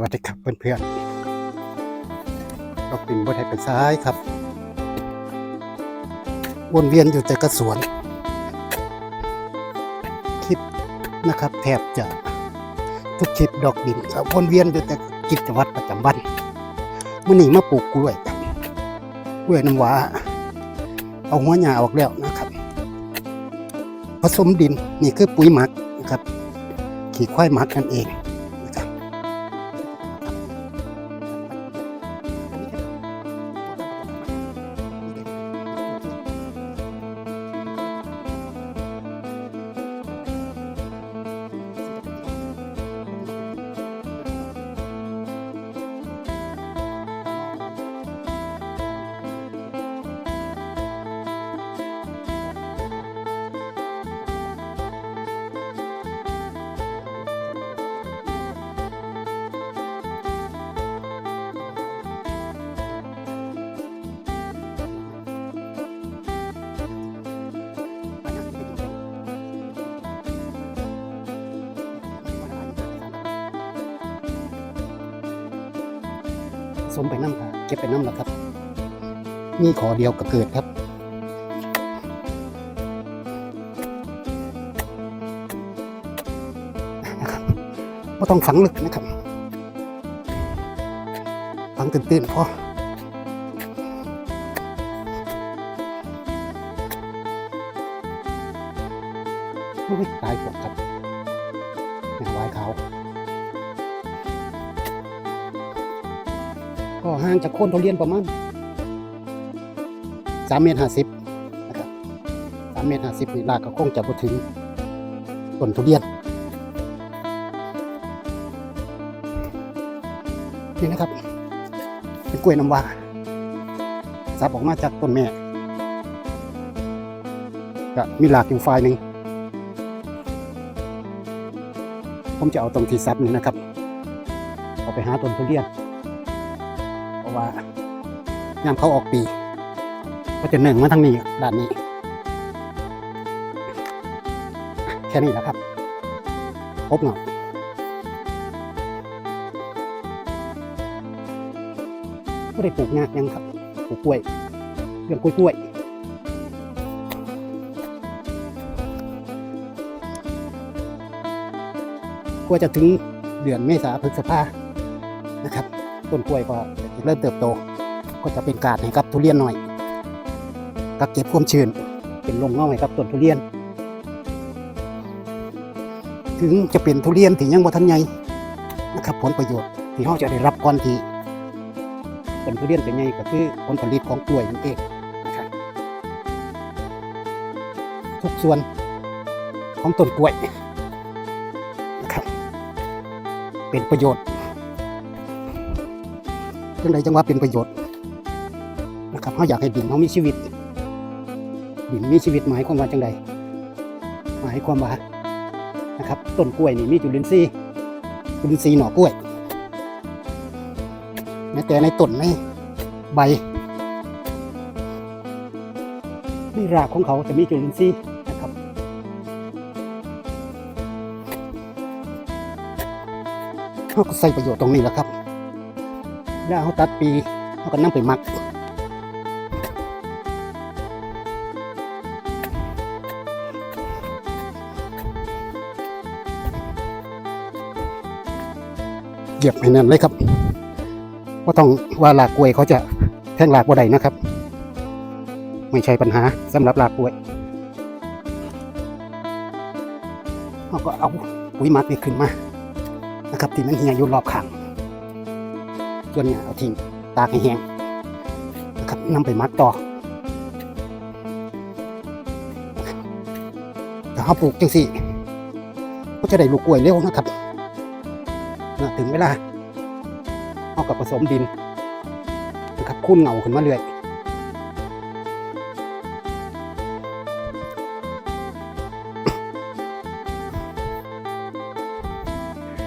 สวัสดีครับเพื่อนๆดอกปิ่นบนไทยเป็นซ้ายครับ วนเวียนอยู่แต่กระสวน คลิปนะครับ แทบจะทุกคลิปดอกดินครับวนเวียนอยู่แต่กิจวัตรประจำวันมื่อนี้มาปลูกกล้วยครับกล้วยน้ำว้าเอาหัวหญ้าออกแล้วนะครับ ผสมดินนี่คือปุ๋ยหมักนะครับ ขี่ควายหมักนั่นเอง สมไปน้ำค่ะเก็บไปน้ำแล้วครับนี่ขอเดียวก็เกิดครับนะครับไม่ต้องฝังลึกนะครับ ฝังตื่นๆพอโอ้ยตายหมดครับหน้าวายขา ก็ห่างจากโคนทุเรียนประมาณสามเมตรห้าสิบนะครับสามเมตรห้าสิบนี่ลากก็คงจะพอถึงต้นทุเรียนนี่นะครับ เป็นกล้วยน้ำว้าซับออกมาจากต้นแม่ก็มีหลากอยู่ฝ่ายหนึ่งผมจะเอาตรงที่ซับนี่นะครับ เอาไปหาต้นทุเรียน ราะว่ายามเขาออกปี ก็จะหนึ่งมาทางนี้ด้านนี้ แค่นี้แหละครับพบเงาไม่ได้ปลูกงากยังครับปลูกกล้วยเรื่องกล้วยกล้วยกว่าจะถึงเดือนเมษาพฤษภานะครับ ต้นกล้วยก็เริ่มเติบโต ก็จะเป็นการให้กับทุเรียนหน่อยกักเก็บความชื้นเป็นลงเงาให้กับต้นทุเรียน ถึงจะเป็นทุเรียนที่ยังบ่ทันใหญ่นะครับผลประโยชน์ที่เราจะได้รับก่อนที่ต้นทุเรียนเป็นใหญ่ก็คือผลผลิตของกล้วยนั่นเองนะครับทุกส่วนของต้นกล้วยนะครับเป็นประโยชน์ จังใดจังว่าเป็นประโยชน์นะครับเขาอยากให้ดินเขามีชีวิต ดินมีชีวิตหมายความว่าจังใดหมายความว่านะครับต้นกล้วยนี่มีจุลินทรีย์จุลินทรีย์หน่อกล้วยแม้แต่ในต้นในใบในรากของเขาจะมีจุลินทรีย์นะครับเขาก็ใส่ประโยชน์ตรงนี้แหละครับ ถ้าเขาตัดปีเขาก็นำไปมักเหยียบให้แน่นเลยครับว่าต้องว่าหลากกล้วยเขาจะแทงหลากบ่ได้นะครับ ไม่ใช่ปัญหาสำหรับหลากกล้วยเขาก็เอาปุ๋ยมักนี่ขึ้นมานะครับ ที่มันเหี่ยอยู่รอบข้าง ส่วนเนี่ยเอาทิ้งตากให้แห้งนะครับนำไปมัดต่อถ้าเขาปลูกจังสิก็จะได้ลูกกล้วยเร็วนะครับนะถึงเวลาเอากับผสมดินนะครับคุ้นเงาขึ้นมาเรื่อย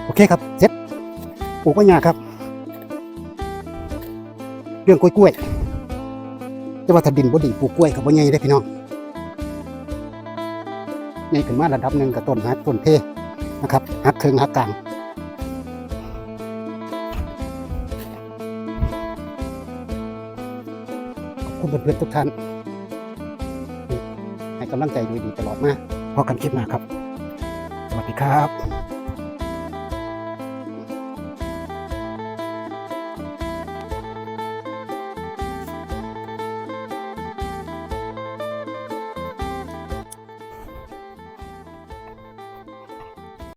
โอเคครับ เสร็จปลูกก็ยากครับ เรื่องกล้วยๆแต่ว่าถ้าดินบ่ดีปลูกกล้วยกับ่ใหญ่ได้พี่น้องใหญ่ขึ้นมาระดับหนึ่งกับต้นฮักต้นเพนะครับฮักเคืองฮักกลางคุณเพื่อนๆทุกท่านให้กำลังใจดีๆตลอดมาพอกันคลิปมาครับ สวัสดีครับ